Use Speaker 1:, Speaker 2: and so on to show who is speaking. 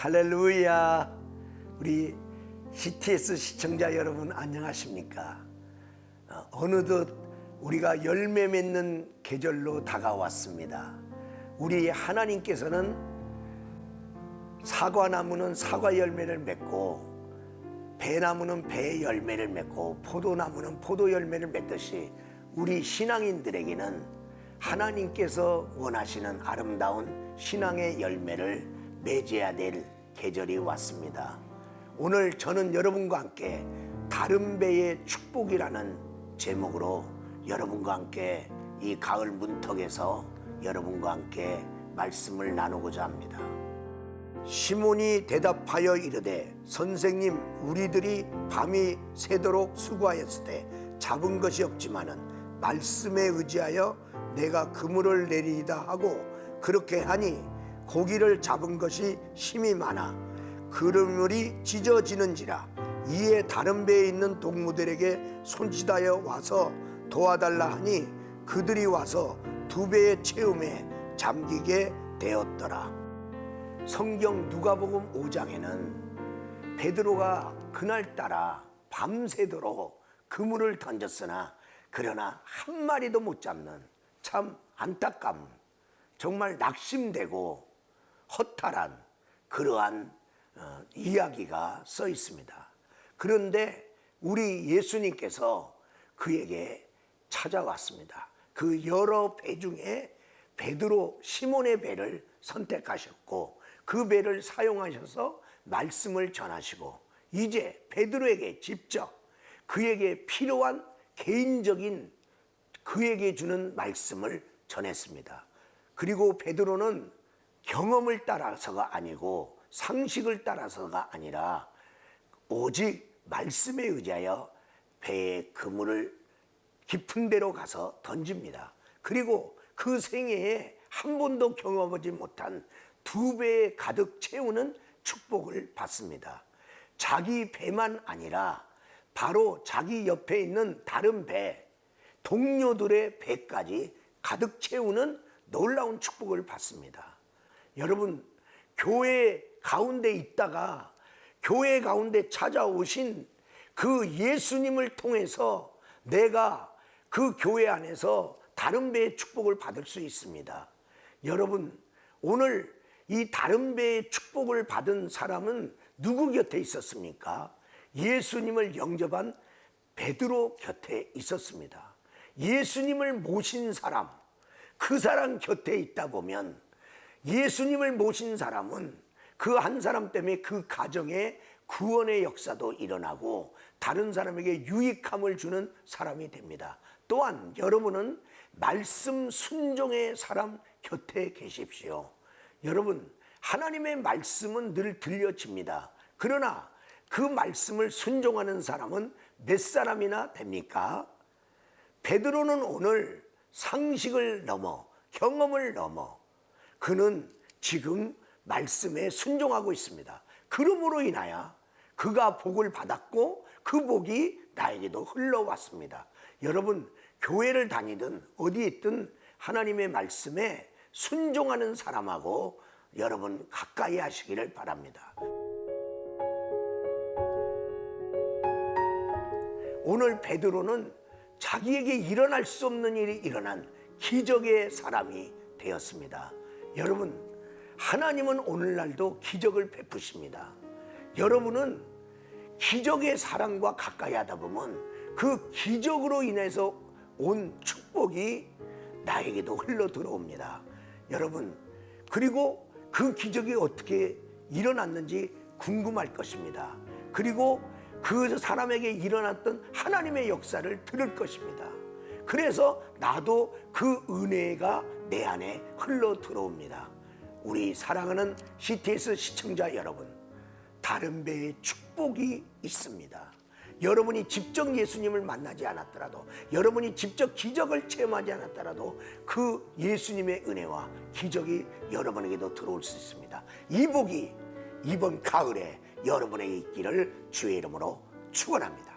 Speaker 1: 할렐루야. 우리 CTS 시청자 여러분 안녕하십니까? 어, 어느덧 우리가 열매 맺는 계절로 다가왔습니다. 우리 하나님께서는 사과나무는 사과 열매를 맺고 배나무는 배 열매를 맺고 포도나무는 포도 열매를 맺듯이 우리 신앙인들에게는 하나님께서 원하시는 아름다운 신앙의 열매를 맺어야 될 계절이 왔습니다. 오늘 저는 여러분과 함께 다른 배의 축복이라는 제목으로 여러분과 함께 이 가을 문턱에서 여러분과 함께 말씀을 나누고자 합니다. 시몬이 대답하여 이르되 선생님 우리들이 밤이 새도록 수고하였을 때 잡은 것이 없지만은 말씀에 의지하여 내가 그물을 내리이다 하고 그렇게 하니 고기를 잡은 것이 힘이 많아 그물이 찢어지는지라 이에 다른 배에 있는 동무들에게 손짓하여 와서 도와달라 하니 그들이 와서 두 배의 채움에 잠기게 되었더라. 성경 누가복음 5장에는 베드로가 그날따라 밤새도록 그물을 던졌으나 그러나 한 마리도 못 잡는 참 안타까움 정말 낙심되고 허탈한 그러한 어, 이야기가 써 있습니다. 그런데 우리 예수님께서 그에게 찾아왔습니다. 그 여러 배 중에 베드로 시몬의 배를 선택하셨고 그 배를 사용하셔서 말씀을 전하시고 이제 베드로에게 직접 그에게 필요한 개인적인 그에게 주는 말씀을 전했습니다. 그리고 베드로는 경험을 따라서가 아니고 상식을 따라서가 아니라 오직 말씀에 의지하여 배의 그물을 깊은 데로 가서 던집니다. 그리고 그 생애에 한 번도 경험하지 못한 두 배에 가득 채우는 축복을 받습니다. 자기 배만 아니라 바로 자기 옆에 있는 다른 배, 동료들의 배까지 가득 채우는 놀라운 축복을 받습니다. 여러분, 교회 가운데 있다가 교회 가운데 찾아오신 그 예수님을 통해서 내가 그 교회 안에서 다른 배의 축복을 받을 수 있습니다. 여러분, 오늘 이 다른 배의 축복을 받은 사람은 누구 곁에 있었습니까? 예수님을 영접한 베드로 곁에 있었습니다. 예수님을 모신 사람, 그 사람 곁에 있다 보면 예수님을 모신 사람은 그 한 사람 때문에 그 가정에 구원의 역사도 일어나고 다른 사람에게 유익함을 주는 사람이 됩니다. 또한 여러분은 말씀 순종의 사람 곁에 계십시오. 여러분, 하나님의 말씀은 늘 들려집니다. 그러나 그 말씀을 순종하는 사람은 몇 사람이나 됩니까? 베드로는 오늘 상식을 넘어 경험을 넘어 그는 지금 말씀에 순종하고 있습니다. 그러므로 인하여 그가 복을 받았고 그 복이 나에게도 흘러왔습니다. 여러분 교회를 다니든 어디 있든 하나님의 말씀에 순종하는 사람하고 여러분 가까이 하시기를 바랍니다. 오늘 베드로는 자기에게 일어날 수 없는 일이 일어난 기적의 사람이 되었습니다. 여러분, 하나님은 오늘날도 기적을 베푸십니다. 여러분은 기적의 사랑과 가까이 하다 보면 그 기적으로 인해서 온 축복이 나에게도 흘러 들어옵니다. 여러분, 그리고 그 기적이 어떻게 일어났는지 궁금할 것입니다. 그리고 그 사람에게 일어났던 하나님의 역사를 들을 것입니다. 그래서 나도 그 은혜가 내 안에 흘러 들어옵니다. 우리 사랑하는 CTS 시청자 여러분, 다른 배의 축복이 있습니다. 여러분이 직접 예수님을 만나지 않았더라도, 여러분이 직접 기적을 체험하지 않았더라도 그 예수님의 은혜와 기적이 여러분에게도 들어올 수 있습니다. 이 복이 이번 가을에 여러분에게 있기를 주의 이름으로 축원합니다.